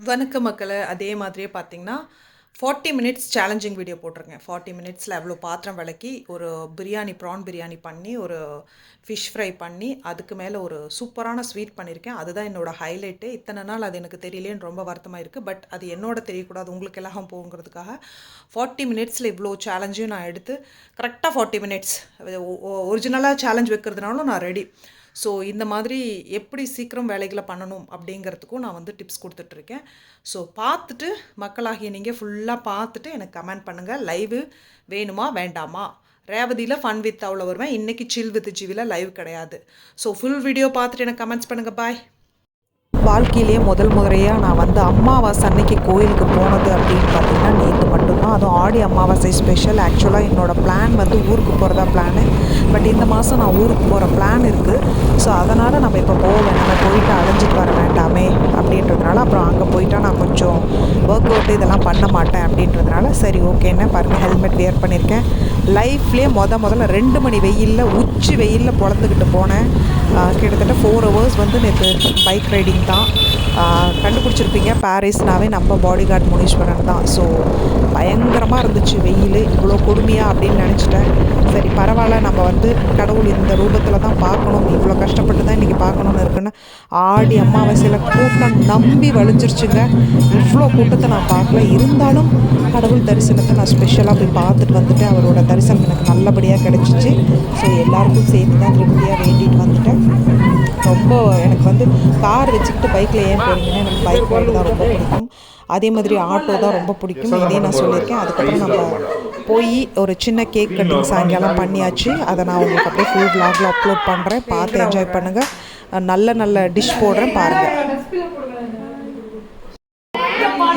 வணக்க மக்களை அதே மாதிரியே பார்த்தீங்கன்னா ஃபார்ட்டி மினிட்ஸ் சேலஞ்சிங் வீடியோ போட்டிருக்கேன். ஃபார்ட்டி மினிட்ஸில் எவ்வளோ பாத்திரம் விளக்கி ஒரு பிரியாணி ப்ரான் பிரியாணி பண்ணி ஒரு ஃபிஷ் ஃப்ரை பண்ணி அதுக்கு மேலே ஒரு சூப்பரான ஸ்வீட் பண்ணியிருக்கேன். அதுதான் என்னோடய ஹைலைட்டு இத்தனை நாள் அது எனக்கு தெரியலேன்னு ரொம்ப வருத்தமாக இருக்குது பட் அது என்னோட தெரியக்கூடாது உங்களுக்கு எல்லாம் போங்கிறதுக்காக ஃபார்ட்டி மினிட்ஸில் இவ்வளோ சேலஞ்சையும் நான் எடுத்து கரெக்டாக ஃபார்ட்டி மினிட்ஸ் ஒரிஜினலாக சேலஞ்ச் வைக்கிறதுனாலும் நான் ரெடி ஸோ இந்த மாதிரி எப்படி சீக்கிரம் வேலைகளை பண்ணணும் அப்படிங்கிறதுக்கும் நான் வந்து டிப்ஸ் கொடுத்துட்ருக்கேன். ஸோ பார்த்துட்டு மக்களாகிய நீங்கள் ஃபுல்லாக பார்த்துட்டு எனக்கு கமெண்ட் பண்ணுங்கள் லைவு வேணுமா வேண்டாமா? ரேவதியில் ஃபன் வித் அவ்வளோ வருவேன். இன்றைக்கி சில் வித் ஜிவியில் லைவ் கிடையாது. ஸோ ஃபுல் வீடியோ பார்த்துட்டு எனக்கு கமெண்ட்ஸ் பண்ணுங்கள் பாய் வாழ்க்கையிலேயே முதல் முறையாக நான் வந்து அம்மாவாசை அன்னைக்கு கோயிலுக்கு போனது அப்படின்னு பார்த்தீங்கன்னா பண்ணோம் அதுவும் ஆடி அமாவாசை ஸ்பெஷல் ஆக்சுவலாக என்னோடய பிளான் வந்து ஊருக்கு போகிறதா பிளானு பட் இந்த மாதம் நான் ஊருக்கு போகிற பிளான் இருக்குது ஸோ அதனால் நம்ம இப்போ போக வேணாம் போயிட்டு அலைஞ்சிட்டு வர வேண்டாமே அப்படின்றதுனால அப்புறம் அங்கே போயிட்டால் நான் கொஞ்சம் ஒர்க் அவுட் இதெல்லாம் பண்ண மாட்டேன் அப்படின்றதுனால சரி ஓகேன்னு பாருங்கள் ஹெல்மெட் வியர் பண்ணியிருக்கேன் லைஃப்லேயே மொத முதல்ல ரெண்டு மணி வெயிலில் உச்சி வெயிலில் பொழந்துக்கிட்டு போனேன். கிட்டத்தட்ட ஃபோர் ஹவர்ஸ் வந்து நேற்று பைக் ரைடிங் தான். கண்டுபிடிச்சிருப்பீங்க. பாரிஸ்னாவே நம்ம பாடி கார்டு முனீஸ்வரன் தான். ஸோ பயங்கரமாக இருந்துச்சு வெயில். இவ்வளோ கொடுமையாக அப்படின்னு நினச்சிட்டேன். சரி பரவாயில்ல. நம்ம வந்து கடவுள் இந்த ரூபத்தில் தான் பார்க்கணும். இவ்வளோ கஷ்டப்பட்டு தான் இன்றைக்கி பார்க்கணுன்னு இருக்குன்னு ஆடி அமாவாசையில் கூட்டம் நம்பி வலிஞ்சிருச்சுங்க. இவ்வளோ கூட்டத்தை நான் பார்க்கல. இருந்தாலும் கடவுள் தரிசனத்தை நான் ஸ்பெஷலாக போய் பார்த்துட்டு வந்துட்டு அவரோட தரிசனம் எனக்கு நல்லபடியாக கிடச்சிச்சு. ஸோ எல்லாருக்கும் சேர்த்து தான் திருப்தியாக வேண்டிட்டு வந்துட்டேன். ரொம்ப எனக்கு வந்து கார் வச்சுக்கிட்டு பைக்கில் ஏன் போகிறீங்கன்னா எனக்கு பைக் ரைடு தான் ரொம்ப பிடிக்கும். அதே மாதிரி ஆட்டோ தான் ரொம்ப பிடிக்கும். இதே நான் சொல்லியிருக்கேன். அதுக்கப்புறம் நம்ம போய் ஒரு சின்ன கேக் கட்டிங் சாயங்காலம் பண்ணியாச்சு. அதை நான் உங்களுக்கு அப்படியே ஃபுல் vlogல அப்லோட் பண்ணுறேன் பார்த்து என்ஜாய் பண்ணுங்கள் நல்ல நல்ல டிஷ் போடுறேன். பாருங்கள்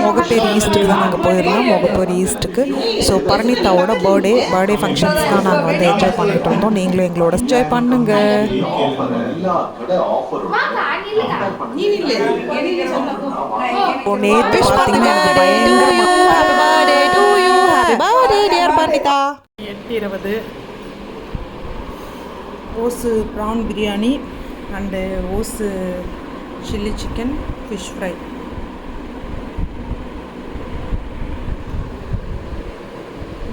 முகப்பேர் ஈஸ்ட்டுக்கு தான் நாங்கள் போயிருந்தோம் முகப்பேர் ஈஸ்ட்டுக்கு ஸோ பரணிதாவோட பர்த்டே பர்த்டே ஃபங்க்ஷன்ஸ் தான் நாங்கள் வந்து என்ஜாய் பண்ணிட்டு இருந்தோம். நீங்களும் எங்களோட என்ஜாய் பண்ணுங்க. இப்போ நேற்று பார்த்தீங்கன்னா எனக்கு பயங்கரமா எட்டு இருபது. ஓசு ப்ரான் பிரியாணி அண்டு ஓசு சில்லி சிக்கன் ஃபிஷ் ஃப்ரை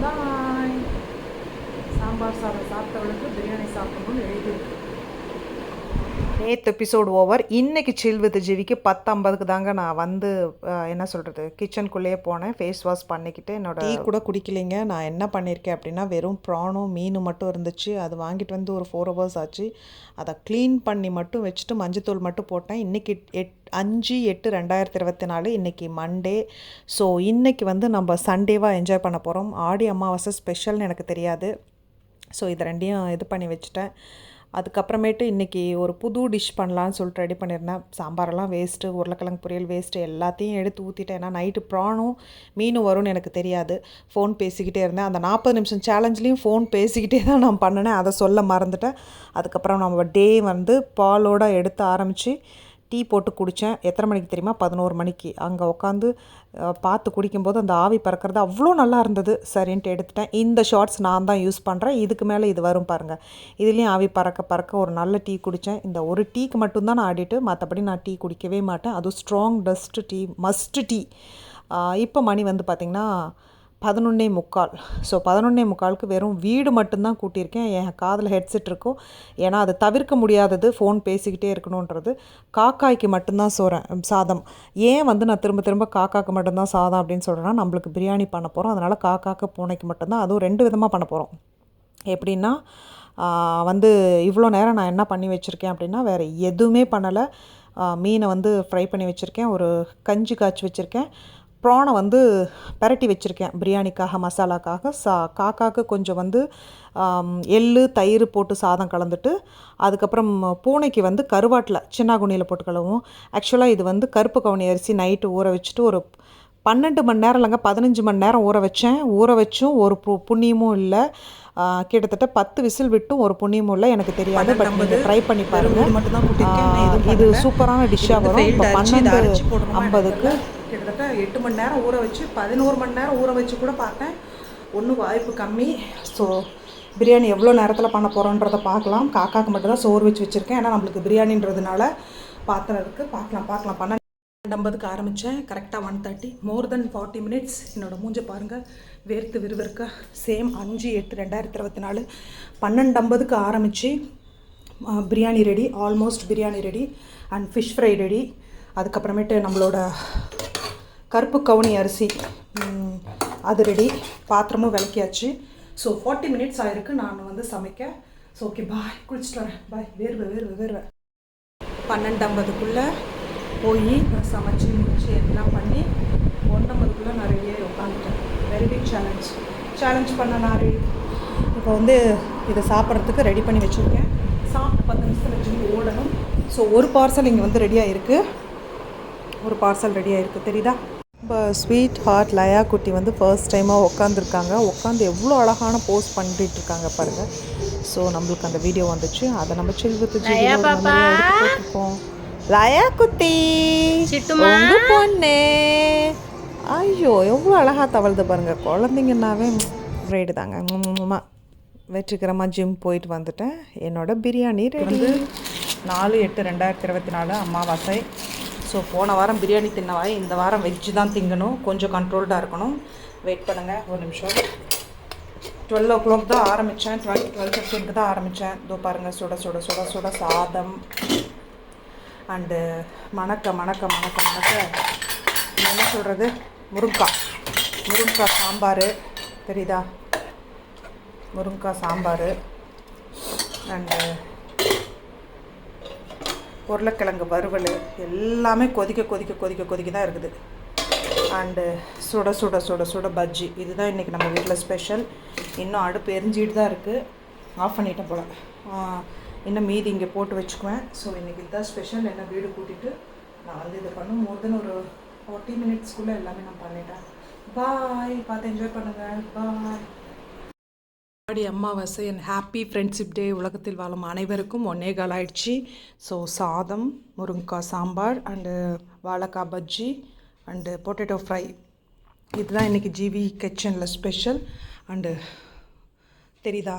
பாய் சாம்பார் சாதம் சாப்பிட்டவளுக்கு பிரியாணி சாப்பிடணும்னு எழுதியிருக்கு. நேற்று எபிசோடு ஓவர் இன்றைக்கி சில் வித் ஜிவிக்கு பத்தம்பதுக்கு தாங்க நான் வந்து என்ன சொல்கிறது கிச்சனுக்குள்ளேயே போனேன். ஃபேஸ் வாஷ் பண்ணிக்கிட்டு என்னோட டீ கூட குடிக்கலைங்க. நான் என்ன பண்ணியிருக்கேன் அப்படின்னா வெறும் ப்ரானும் மீனும் மட்டும் இருந்துச்சு. அது வாங்கிட்டு வந்து ஒரு ஃபோர் ஹவர்ஸ் ஆச்சு. அதை க்ளீன் பண்ணி மட்டும் வச்சுட்டு மஞ்சத்தூள் மட்டும் போட்டேன். இன்றைக்கி எட் அஞ்சு எட்டு ரெண்டாயிரத்தி இருபத்தி நாலு. இன்றைக்கி மண்டே ஸோ இன்றைக்கி வந்து நம்ம சண்டேவாக என்ஜாய் பண்ண போகிறோம் ஆடி அமாவாசை ஸ்பெஷல்னு எனக்கு தெரியாது. ஸோ இது ரெண்டையும் இது பண்ணி வச்சுட்டேன். அதுக்கப்புறமேட்டு இன்றைக்கி ஒரு புது டிஷ் பண்ணலான்னு சொல்லிட்டு ரெடி பண்ணியிருந்தேன். சாம்பாரெல்லாம் வேஸ்ட்டு உருளைக்கிழங்கு பொரியல் வேஸ்ட்டு எல்லாத்தையும் எடுத்து ஊற்றிட்டேன் ஏன்னா நைட்டு ப்ரானும் மீனும் வரும்னு எனக்கு தெரியாது. ஃபோன் பேசிக்கிட்டே இருந்தேன். அந்த நாற்பது நிமிஷம் சேலஞ்ச்லேயும் ஃபோன் பேசிக்கிட்டே தான் நான் பண்ணினேன். அதை சொல்ல மறந்துட்டேன். அதுக்கப்புறம் நம்ம டே வந்து பாலோடு எடுத்து ஆரம்பித்து டீ போட்டு குடித்தேன். எத்தனை மணிக்கு தெரியுமா? பதினோரு மணிக்கு. அங்கே உட்காந்து பார்த்து குடிக்கும்போது அந்த ஆவி பறக்கிறது அவ்வளோ நல்லா இருந்தது. சரின்ட்டு எடுத்துட்டேன். இந்த ஷார்ட்ஸ் நான் தான் யூஸ் பண்ணுறேன் இதுக்கு மேலே இது வரும் பாருங்கள் இதுலேயும் ஆவி பறக்க பறக்க ஒரு நல்ல டீ குடித்தேன். இந்த ஒரு டீக்கு மட்டும்தான் நான் ஆடிட்டு மற்றபடி நான் டீ குடிக்கவே மாட்டேன். அதுவும் strong dust tea must tea. இப்போ மணி வந்து பார்த்திங்கன்னா பதினொன்னே முக்கால். ஸோ பதினொன்னே முக்காலுக்கு வெறும் வீடு மட்டும்தான் கூட்டியிருக்கேன். என் காதில் ஹெட்செட் இருக்கும். ஏன்னா அது தவிர்க்க முடியாதது ஃபோன் பேசிக்கிட்டே இருக்கணுன்றது. காக்காய்க்கு மட்டும்தான் சொல்கிறேன் சாதம். ஏன் வந்து நான் திரும்ப திரும்ப காக்காக்கு மட்டும்தான் சாதம் அப்படின்னு சொல்கிறேன்னா நம்மளுக்கு பிரியாணி பண்ண போகிறோம் அதனால் காக்காக்கு பூனைக்கு மட்டும்தான். அதுவும் ரெண்டு விதமாக பண்ண போகிறோம் எப்படின்னா வந்து இவ்வளோ நேரம் நான் என்ன பண்ணி வச்சுருக்கேன் அப்படின்னா வேறு எதுவுமே பண்ணலை. மீனை வந்து ஃப்ரை பண்ணி வச்சுருக்கேன். ஒரு கஞ்சி காய்ச்சி வச்சுருக்கேன். ப்ரானை வந்து பெரட்டி வச்சுருக்கேன். பிரியாணிக்காக மசாலாக்காக. சா காக்காக்கு கொஞ்சம் வந்து எள்ளு தயிர் போட்டு சாதம் கலந்துட்டு அதுக்கப்புறம் பூனைக்கு வந்து கருவாட்டில் சின்ன குனியில் போட்டு கழுவும் ஆக்சுவலாக இது வந்து கருப்பு கவுனி அரிசி நைட்டு ஊற வச்சுட்டு ஒரு பன்னெண்டு மணி நேரம் இல்லைங்க பதினஞ்சு மணி நேரம் ஊற வச்சேன். ஊற வச்சும் ஒரு பு புண்ணியமும் இல்லை. கிட்டத்தட்ட பத்து விசில் விட்டும் ஒரு புண்ணியமும் இல்லை. எனக்கு தெரியாது பட் நீங்கள் ட்ரை பண்ணி பாருங்க. ஆஹ் இது சூப்பரான டிஷ்ஷாக வரும். இப்போ பன்னெண்டு ஐம்பதுக்கு கிட்டத்தட்ட எட்டு மணி நேரம் ஊற வச்சு பதினோரு மணி நேரம் ஊற வச்சு கூட பார்த்தேன். ஒன்றும் வாய்ப்பு கம்மி. ஸோ பிரியாணி எவ்வளோ நேரத்தில் பண்ண போகிறோன்றதை பார்க்கலாம். காக்காக்கு மட்டும்தான் சோறு வச்சு வச்சுருக்கேன். ஏன்னா நம்மளுக்கு பிரியாணின்றதுனால பாத்திரம் இருக்குது பார்க்கலாம் பார்க்கலாம். பண்ண ஐம்பதுக்கு ஆரம்பித்தேன் கரெக்டாக one thirty more then forty minutes என்னோடய மூஞ்சை பாருங்கள் வேர்த்து விறுவிறுக்க. சேம் அஞ்சு எட்டு ரெண்டாயிரத்தி இருபத்தி நாலு. பன்னெண்டு ஐம்பதுக்கு ஆரம்பித்து biryani ready almost biryani ready and fish fry ready அதுக்கப்புறமேட்டு நம்மளோட கருப்பு கவுனி அரிசி. அது ரெடி பாத்திரமும் விளக்கியாச்சு. ஸோ ஃபார்ட்டி மினிட்ஸ் ஆயிருக்கு. நான் வந்து சமைக்க. ஸோ ஓகே பாய் குளிச்சுட்டு வரேன். பாய் வேர்வை வேர்வை வேர்வை. பன்னெண்டு ஐம்பதுக்குள்ளே போய் நான் சமைச்சு முடிச்சு எல்லாம் பண்ணி ஒன்றம்பதுக்குள்ளே நான் ரெடியாகி உட்காந்துட்டேன் வெரி பிக் சேலஞ்ச் சேலஞ்ச் பண்ண நான் ரெடி இப்போ வந்து இதை சாப்பிட்றதுக்கு ரெடி பண்ணி வச்சுருக்கேன். சாப்பிட்டு பத்து நிமிஷத்தில் ஜிம் ஓடணும். ஸோ ஒரு பார்சல் இங்கே வந்து ரெடியாக இருக்குது ஒரு பார்சல் ரெடியாக இருக்குது தெரியுதா? இப்போ ஸ்வீட் ஹார்ட் லயா குட்டி வந்து ஃபர்ஸ்ட் டைமாக உட்காந்துருக்காங்க உட்காந்து எவ்வளோ அழகான போஸ்ட் பண்ணிட்டு இருக்காங்க பாருங்கள் ஸோ நம்மளுக்கு அந்த வீடியோ வந்துச்சு. அதை நம்ம செல்வத்து போட்டிருக்கோம் லயா குட்டி சிட்டுமா. உங்க பொண்ணு. ஐயோ எவ்வளோ அழகாக தவழுது பாருங்க. குழந்தைங்கன்னாவே ரைடு தாங்க. வெற்றிகரமாக ஜிம் போயிட்டு வந்துட்டேன். என்னோட பிரியாணி ரெடி நாலு எட்டு ரெண்டாயிரத்தி இருபத்தி நாலு அமாவாசை. ஸோ போன வாரம் பிரியாணி தின்னவாய் இந்த வாரம் வெஜ்ஜு தான் திங்கணும். கொஞ்சம் கண்ட்ரோல்டாக இருக்கணும். வெயிட் பண்ணுங்கள் ஒரு நிமிஷம். டுவெல் ஓ கிளாக் தான் ஆரம்பித்தேன் டுவெல் டுவெல் ஃபிஃப்டீனுக்கு தான் ஆரம்பித்தேன் இதோ பாருங்கள் சுட சுட சுட சுட சாதம். அண்டு மணக்க மணக்க மணக்க மணக்க. என்ன சொல்கிறது முருங்காய் முருங்காய் சாம்பார். தெரியுதா? முருங்காய் சாம்பார். அண்டு உருளைக்கிழங்கு வறுவல் எல்லாமே கொதிக்க கொதிக்க கொதிக்க கொதிக்க தான் இருக்குது. அண்டு சுட சுட சுட சுட பஜ்ஜி. இதுதான் இன்றைக்கி நம்ம வீட்டில் ஸ்பெஷல் இன்னும் அடுப்பு எரிஞ்சிட்டு தான் இருக்குது ஆஃப் பண்ணிட்டேன் போல். இன்னும் மீதி இங்கே போட்டு வச்சுக்குவேன். ஸோ இன்றைக்கி இதுதான் ஸ்பெஷல் என்ன வீடு கூட்டிகிட்டு நான் வந்து இது பண்ணும். மோர் தென் ஒரு ஃபார்ட்டி மினிட்ஸ்க்குள்ளே எல்லாமே நான் பண்ணிட்டேன். பாய் பார்த்து என்ஜாய் பண்ணுங்கள் பாய் ஆடி அமாவாசை என் ஹாப்பி ஃப்ரெண்ட்ஷிப் டே உலகத்தில் வாழும் அனைவருக்கும் ஒன்னே கால் ஆயிடுச்சு. ஸோ சாதம் முருங்கைக்காய் சாம்பார் அண்டு வாழைக்காய் பஜ்ஜி அண்டு பொட்டேட்டோ ஃப்ரை இதுதான் இன்றைக்கி ஜிவி கிச்சனில் ஸ்பெஷல் அண்டு தெரியுதா?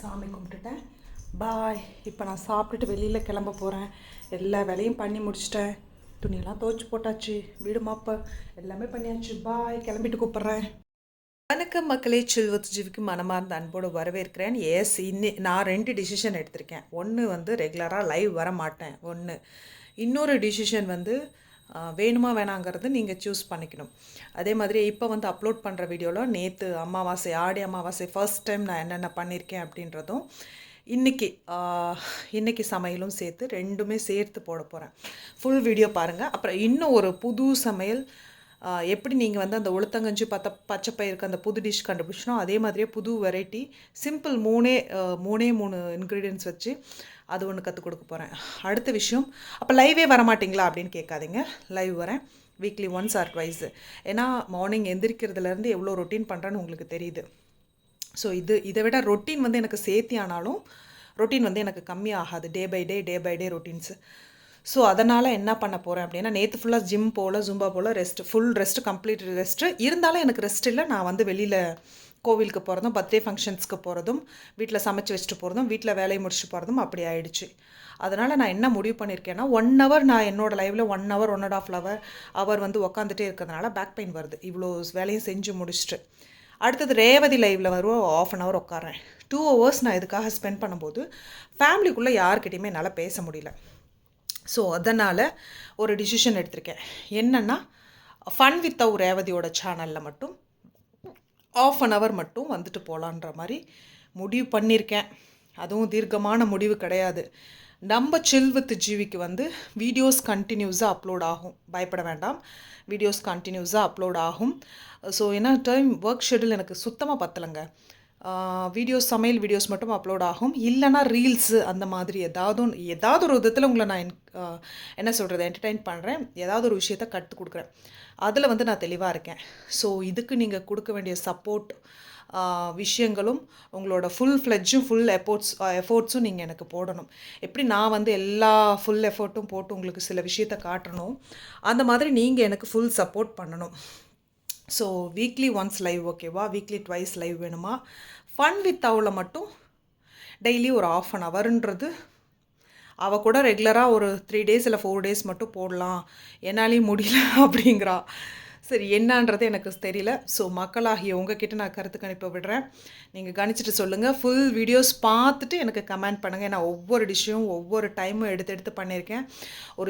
சாமி கும்பிட்டுட்டேன். பாய் இப்போ நான் சாப்பிட்டுட்டு வெளியில் கிளம்ப போகிறேன் எல்லா வேலையும் பண்ணி முடிச்சிட்டேன். துணியெல்லாம் துவைச்சி போட்டாச்சு. வீடு மாப்ப எல்லாமே பண்ணியாச்சு. பாய் கிளம்பிட்டு கூப்பிட்றேன். வணக்கம் மக்களே செல்வத்து ஜீவிக்கு மனமார்ந்த அன்போடு வரவேற்கிறேன். எஸ் இன்னி நான் ரெண்டு டிசிஷன் எடுத்திருக்கேன். ஒன்று வந்து ரெகுலராக லைவ் வர மாட்டேன். ஒன்று இன்னொரு டிசிஷன் வந்து வேணுமா வேணாங்கிறது நீங்கள் சூஸ் பண்ணிக்கணும். அதே மாதிரி இப்போ வந்து அப்லோட் பண்ணுற வீடியோவில் நேற்று அமாவாசை ஆடி அமாவாசை ஃபர்ஸ்ட் டைம் நான் என்னென்ன பண்ணியிருக்கேன் அப்படின்றதும் இன்றைக்கி இன்றைக்கி சமையலும் சேர்த்து ரெண்டுமே சேர்த்து போட போகிறேன் ஃபுல் வீடியோ பாருங்கள் அப்புறம் இன்னும் ஒரு புது சமையல் எப்படி நீங்கள் வந்து அந்த உளுத்தங்கஞ்சி பத்த பச்சைப்பயிருக்கு அந்த புது டிஷ் கண்டுபிடிச்சனோ அதே மாதிரியே புது வெரைட்டி சிம்பிள் மூணே மூணே மூணு இன்க்ரீடியன்ஸ் வச்சு அது ஒன்று கற்றுக் கொடுக்க போகிறேன் அடுத்த விஷயம் அப்போ லைவே வர மாட்டிங்களா அப்படின்னு கேட்காதீங்க. லைவ் வரேன். வீக்லி ஒன்ஸ் ஆர் ட்வைஸ் ஏன்னா மார்னிங் எந்திரிக்கிறதுலேருந்து எவ்வளோ ரொட்டீன் பண்ணுறேன்னு உங்களுக்கு தெரியுது. ஸோ இது இதை விட ரொட்டீன் வந்து எனக்கு சேர்த்தி ஆனாலும் ரொட்டீன் வந்து எனக்கு கம்மியாகாது day by day day by day routines so அதனால் என்ன பண்ண போகிறேன் அப்படின்னா நேற்று ஃபுல்லாக ஜிம் போல் ஜும்பா போல் rest full rest complete rest இருந்தாலும் எனக்கு ரெஸ்ட் இல்லை. நான் வந்து வெளியில் கோவிலுக்கு போகிறதும் பர்த்டே ஃபங்க்ஷன்ஸ்க்கு போகிறதும் வீட்டில் சமைச்சு வச்சுட்டு போகிறதும் வீட்டில் வேலையை முடிச்சுட்டு போகிறதும் அப்படி ஆயிடுச்சு. அதனால் நான் என்ன முடிவு பண்ணியிருக்கேன்னா ஒன் ஹவர் நான் என்னோட லைஃப்பில் one hour one and half hour அவர் வந்து உக்காந்துட்டே இருக்கிறதுனால பேக் பெயின் வருது. இவ்வளோ வேலையும் செஞ்சு முடிச்சுட்டு. அடுத்தது ரேவதி லைவில் வருவோம் ஆஃப் அன் ஹவர் உட்காரேன் டூ ஹவர்ஸ் நான் இதுக்காக ஸ்பெண்ட் பண்ணும்போது ஃபேமிலிக்குள்ளே யார்கிட்டையுமே என்னால் பேச முடியல. ஸோ அதனால் ஒரு டிசிஷன் எடுத்திருக்கேன். என்னென்னா ஃபன் வித் அவு ரேவதியோட சேனலில் மட்டும் ஆஃப் அன் ஹவர் மட்டும் வந்துட்டு போகலான்ற மாதிரி முடிவு பண்ணியிருக்கேன் அதுவும் தீர்க்கமான முடிவு கிடையாது. நம்ம சில் வித் ஜீவிக்கு வந்து வீடியோஸ் கண்டினியூஸாக அப்லோட் ஆகும். பயப்பட வேண்டாம். வீடியோஸ் கண்டினியூஸாக அப்லோட் ஆகும். ஸோ என்ன டைம் ஒர்க் ஷெடியூல் எனக்கு சுத்தமாக பத்தலைங்க. வீடியோஸ் சமையல் வீடியோஸ் மட்டும் அப்லோட் ஆகும். இல்லைனா ரீல்ஸு அந்த மாதிரி ஏதாவது ஒன்று ஏதாவது ஒரு விதத்தில் உங்களை நான் என்ன சொல்கிறது என்டர்டெயின் பண்ணுறேன் ஏதாவது ஒரு விஷயத்த கற்றுக் கொடுக்குறேன். அதில் வந்து நான் தெளிவாக இருக்கேன். ஸோ இதுக்கு நீங்கள் கொடுக்க வேண்டிய சப்போர்ட் விஷயங்களும் உங்களோட ஃபுல் ஃப்ளெட்ஜும் ஃபுல் எஃபோர்ட்ஸ் எஃபோர்ட்ஸும் நீங்கள் எனக்கு போடணும். எப்படி நான் வந்து எல்லா ஃபுல் எஃபோர்ட்டும் போட்டு உங்களுக்கு சில விஷயத்த காட்டணும். அந்த மாதிரி நீங்கள் எனக்கு ஃபுல் சப்போர்ட் பண்ணணும். ஸோ வீக்லி ஒன்ஸ் லைவ் ஓகேவா வீக்லி ட்வைஸ் லைவ் வேணுமா? ஃபன் வித் அவளை மட்டும் டெய்லி ஒரு ஆஃப் அன் அவருன்றது அவள் கூட ரெகுலராக ஒரு த்ரீ டேஸ் இல்லை ஃபோர் டேஸ் மட்டும் போடலாம். என்னாலேயும் முடியல அப்படிங்கிறா. சரி என்னன்றது எனக்கு தெரியல. ஸோ மக்களாகிய உங்ககிட்ட நான் கருத்து கணிப்பை விடுறேன். நீங்கள் கணிச்சிட்டு சொல்லுங்கள் ஃபுல் வீடியோஸ் பார்த்துட்டு எனக்கு கமெண்ட் பண்ணுங்கள் நான் ஒவ்வொரு டிஷ்ஷும் ஒவ்வொரு டைமும் எடுத்து எடுத்து பண்ணியிருக்கேன். ஒரு